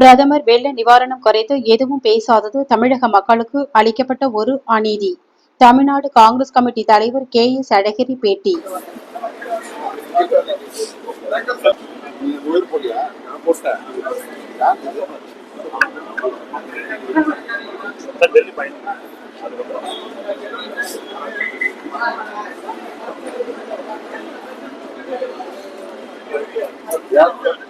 பிரதமர் வெள்ள நிவாரணம் குறைத்து எதுவும் பேசாதது தமிழக மக்களுக்கு அளிக்கப்பட்ட ஒரு அநீதி. தமிழ்நாடு காங்கிரஸ் கமிட்டி தலைவர் கே. எஸ். அழகிரி பேட்டி. Yeah.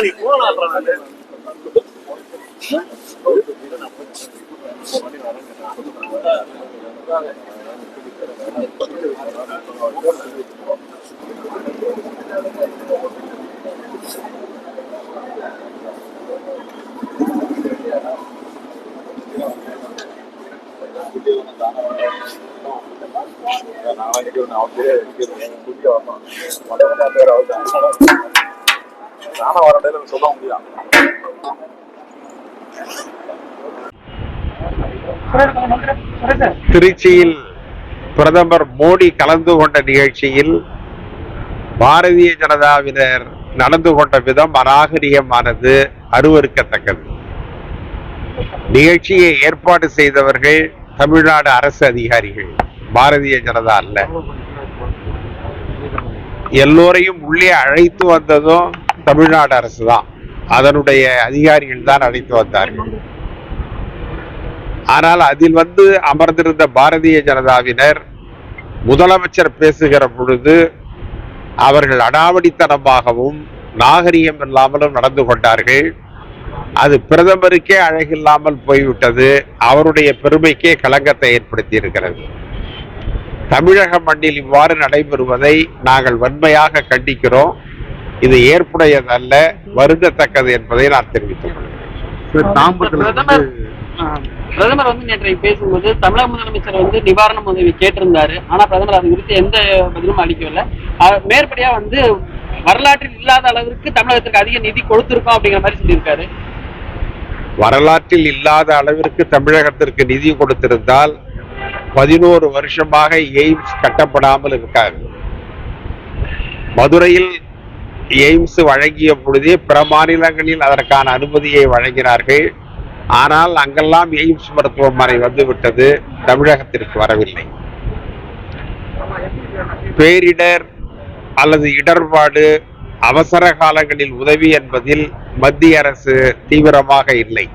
நீங்க இந்த நானும் வர டைம் சொல்ல முடியும் திருச்சியில் பிரதமர் மோடி கலந்து கொண்ட நிகழ்ச்சியில் பாரதிய ஜனதாவினர் நடந்து கொண்ட விதம் அநாகரிகமானது அருவருக்கத்தக்கது. நிகழ்ச்சியை ஏற்பாடு செய்தவர்கள் தமிழ்நாடு அரசு அதிகாரிகள் பாரதிய ஜனதா அல்ல. எல்லோரையும் உள்ளே அழைத்து வந்ததும் தமிழ்நாடு அரசு தான். அதனுடைய அதிகாரிகள் தான் அழைத்து வந்தார்கள் ஆனால் அதில் வந்து அமர்ந்திருந்த பாரதிய ஜனதாவினர் முதலமைச்சர் பேசுகிற பொழுது அவர்கள் அடாவடித்தனமாகவும் நாகரிகம் இல்லாமலும் நடந்து கொண்டார்கள். அது பிரதமருக்கே அழகில்லாமல் போய்விட்டது. அவருடைய பெருமைக்கே களங்கத்தை ஏற்படுத்தி இருக்கிறது தமிழக மண்ணில் இவ்வாறு நடைபெறுவதை நாங்கள் வன்மையாக கண்டிக்கிறோம். இது ஏற்புடையதல்ல வருந்தத்தக்கது என்பதை நான் தெரிவித்துக் கொள்கிறேன். பிரதமர் வந்து நேற்று பேசும்போது தமிழக முதலமைச்சர் வந்து நிவாரண உதவி கேட்டிருந்தாரு. ஆனா பிரதமர் அது குறித்து எந்த பதிலும் அளிக்கவில்லை. மேற்படியா வந்து வரலாற்றில் இல்லாத அளவிற்கு தமிழகத்திற்கு அதிக நிதி கொடுத்திருக்கோம் அப்படிங்கிற மாதிரி சொல்லியிருக்காரு. வரலாற்றில் இல்லாத அளவிற்கு தமிழகத்திற்கு நிதி கொடுத்திருந்தால் பதினோரு வருஷமாக எய்ம்ஸ் கட்டப்படாமல் இருக்காது. மதுரையில் எய்ம்ஸ் வழங்கிய பொழுதே பிற மாநிலங்களில் அதற்கான அனுமதியை வழங்கினார்கள். ஆனால் அங்கெல்லாம் எய்ம்ஸ் மருத்துவமனை வந்துவிட்டது. தமிழகத்திற்கு வரவில்லை. பேரிடர் அல்லது இடர்பாடு அவசர காலங்களில் உதவி என்பதில் மத்திய அரசு தீவிரமாக இல்லை.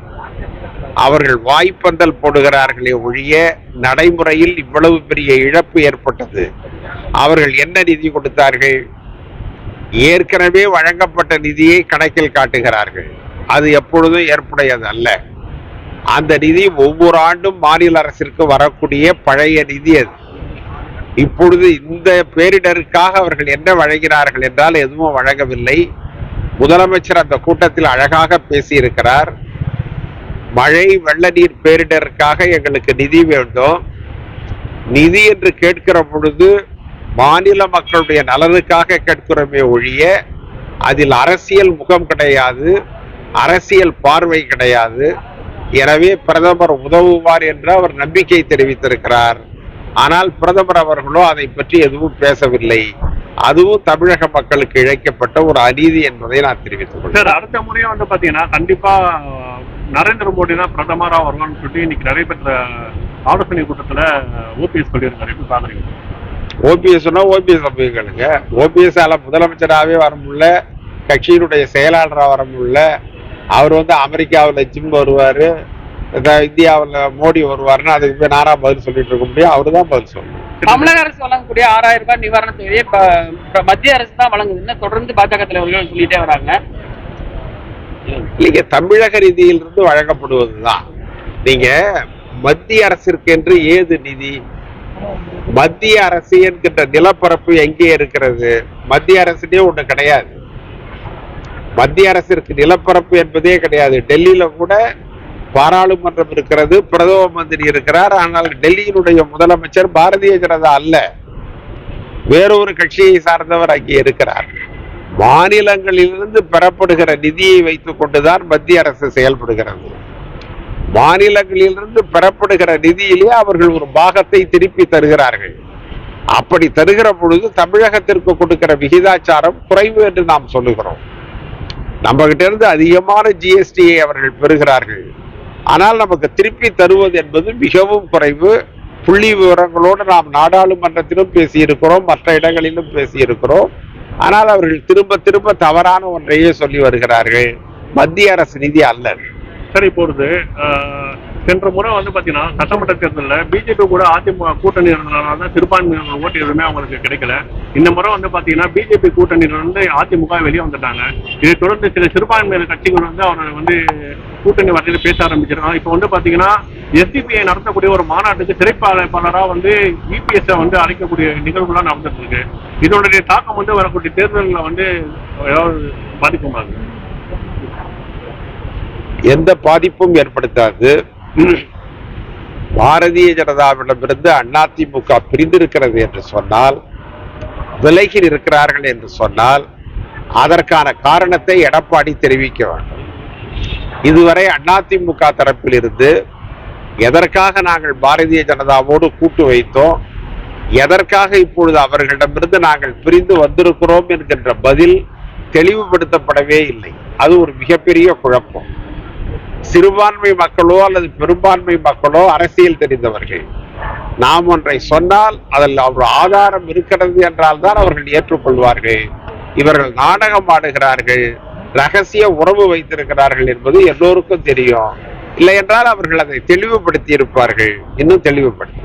அவர்கள் வாய்ப்பந்தல் போடுகிறார்களே ஒழிய நடைமுறையில் இவ்வளவு பெரிய இழப்பு ஏற்பட்டது. அவர்கள் என்ன நிதி கொடுத்தார்கள்? ஏற்கனவே வழங்கப்பட்ட நிதியை கணக்கில் காட்டுகிறார்கள். அது எப்பொழுதும் ஏற்புடையது அல்ல. அந்த நிதி ஒவ்வொரு ஆண்டும் மாநில அரசிற்கு வரக்கூடிய பழைய நிதி அது. இப்பொழுது இந்த பேரிடருக்காக அவர்கள் என்ன வழங்கினார்கள் என்றால் எதுவும் வழங்கவில்லை. முதலமைச்சர் அந்த கூட்டத்தில் அழகாக பேசியிருக்கிறார். மழை வெள்ள நீர் பேரிடருக்காக எங்களுக்கு நிதி வேண்டும். நிதி என்று கேட்கிற பொழுது மாநில மக்களுடைய நலனுக்காக கேட்கிறோமே ஒழிய அதில் அரசியல் முகம் கிடையாது அரசியல் பார்வை கிடையாது. எனவே பிரதமர் உதவுவார் என்று அவர் நம்பிக்கை தெரிவித்திருக்கிறார். ஆனால் பிரதமர் அவர்களோ அதை பற்றி எதுவும் பேசவில்லை. அதுவும் தமிழக மக்களுக்கு இழைக்கப்பட்ட ஒரு அநீதி என்பதை நான் தெரிவித்துக் கொள்கிறேன். அடுத்த முறையும் வந்து பாத்தீங்கன்னா கண்டிப்பா நரேந்திர மோடி தான் பிரதமரா வருவான்னு சொல்லிட்டு இன்னைக்கு நடைபெற்ற ஆலோசனை கூட்டத்துல ஓபிஎஸ் சொல்லியிருக்காரு எப்படி பாக்குறீங்க? ஓபிஎஸ் ஓபிஎஸ் கேளுங்க. ஓபிஎஸ் ஆல முதலமைச்சராகவே வர முடியல. கட்சியினுடைய செயலாளராக வர முடியல. அவர் வந்து அமெரிக்காவில் ஜிம் வருவார். இந்தியாவில் மோடி வருவாருன்னு அதுக்கு போய் நாரா பதில் சொல்லிட்டு இருக்க முடியும். அவரு தான் பதில் சொல்லணும். தமிழக அரசு வழங்கக்கூடிய ஆறாயிரம் ரூபாய் நிவாரண தொகையை மத்திய அரசு தான் வழங்குதுன்னு தொடர்ந்து பாஜக தலைவர்கள் சொல்லிட்டே வராங்க. இல்லைங்க தமிழக நிதியிலிருந்து வழங்கப்படுவதுதான். நீங்க மத்திய அரசிற்கு என்று ஏது நிதி? மத்திய அரசு என்கின்ற நிலப்பரப்பு எங்கே இருக்கிறது? மத்திய அரசுனே ஒண்ணு கிடையாது. மத்திய அரசிற்கு நிலப்பரப்பு என்பதே கிடையாது. டெல்லியில கூட பாராளுமன்றம் இருக்கிறது பிரதம மந்திரி இருக்கிறார். ஆனால் டெல்லியினுடைய முதலமைச்சர் பாரதிய ஜனதா அல்ல. வேறொரு கட்சியை சார்ந்தவர் அங்கே இருக்கிறார். மாநிலங்களிலிருந்து பெறப்படுகிற நிதியை வைத்துக் கொண்டுதான் மத்திய அரசு செயல்படுகிறது. மாநிலங்களிலிருந்து பெறப்படுகிற நிதியிலே அவர்கள் ஒரு பாகத்தை திருப்பி தருகிறார்கள். அப்படி தருகிற பொழுது தமிழகத்திற்கு கொடுக்கிற விகிதாச்சாரம் குறைவு என்று நாம் சொல்லுகிறோம். நம்ம கிட்ட இருந்து அதிகமான ஜிஎஸ்டியை அவர்கள் பெறுகிறார்கள். ஆனால் நமக்கு திருப்பி தருவது என்பது மிகவும் குறைவு. புள்ளி விவரங்களோடு நாம் நாடாளுமன்றத்திலும் பேசியிருக்கிறோம் மற்ற இடங்களிலும் பேசியிருக்கிறோம். ஆனால் அவர்கள் திரும்ப திரும்ப தவறான ஒன்றையே சொல்லி வருகிறார்கள். மத்திய அரசு நிதி அல்ல. சரி போடுது சென்ற முறை வந்து பாத்தீங்கன்னா சட்டமன்ற தேர்தலில் பிஜேபி கூட அதிமுக கூட்டணி இருந்ததுனால தான் சிறுபான்மையினர் ஓட்டு எதுவுமே அவங்களுக்கு கிடைக்கல. இந்த முறை வந்து பாத்தீங்கன்னா பிஜேபி கூட்டணியிலிருந்து அதிமுக வெளியே வந்துட்டாங்க. இதை தொடர்ந்து சில சிறுபான்மையினர் கட்சிகள் வந்து அவரை வந்து கூட்டணி வரையில் பேச ஆரம்பிச்சிருக்காங்க. இப்போ வந்து பாத்தீங்கன்னா எஸ்டிபிஐ நடத்தக்கூடிய ஒரு மாநாட்டுக்கு சிறைப்பாளராக வந்து இபிஎஸ் வந்து அழைக்கக்கூடிய நிகழ்வுலாம் நடந்துட்டு இருக்கு. இதனுடைய தாக்கம் வந்து வரக்கூடிய தேர்தலில் வந்து ஏதாவது பாதிக்குமா எந்த பாதிப்பும் ஏற்படுத்தாது. பாரதிய ஜனதாவிடமிருந்து அதிமுக பிரிந்திருக்கிறது என்று சொன்னால் விலகில் இருக்கிறார்கள் என்று சொன்னால் அதற்கான காரணத்தை எடப்பாடி தெரிவிக்க வேண்டும் இதுவரை அதிமுக தரப்பில் இருந்து எதற்காக நாங்கள் பாரதிய ஜனதாவோடு கூட்டு வைத்தோம் எதற்காக இப்பொழுது அவர்களிடமிருந்து நாங்கள் பிரிந்து வந்திருக்கிறோம் என்கின்ற பதில் தெளிவுபடுத்தப்படவே இல்லை. அது ஒரு மிகப்பெரிய குழப்பம். சிறுபான்மை மக்களோ அல்லது பெரும்பான்மை மக்களோ அரசியல் தெரிந்தவர்கள். நாம் ஒன்றை சொன்னால் அதில் ஒரு ஆதாரம் இருக்கிறது என்றால் தான் அவர்கள் ஏற்றுக்கொள்வார்கள். இவர்கள் நாடகம் ஆடுகிறார்கள் ரகசிய உறவு வைத்திருக்கிறார்கள் என்பது எல்லோருக்கும் தெரியும். இல்லை என்றால் அவர்கள் அதை தெளிவுபடுத்தி இருப்பார்கள். இன்னும் தெளிவுபடுத்தி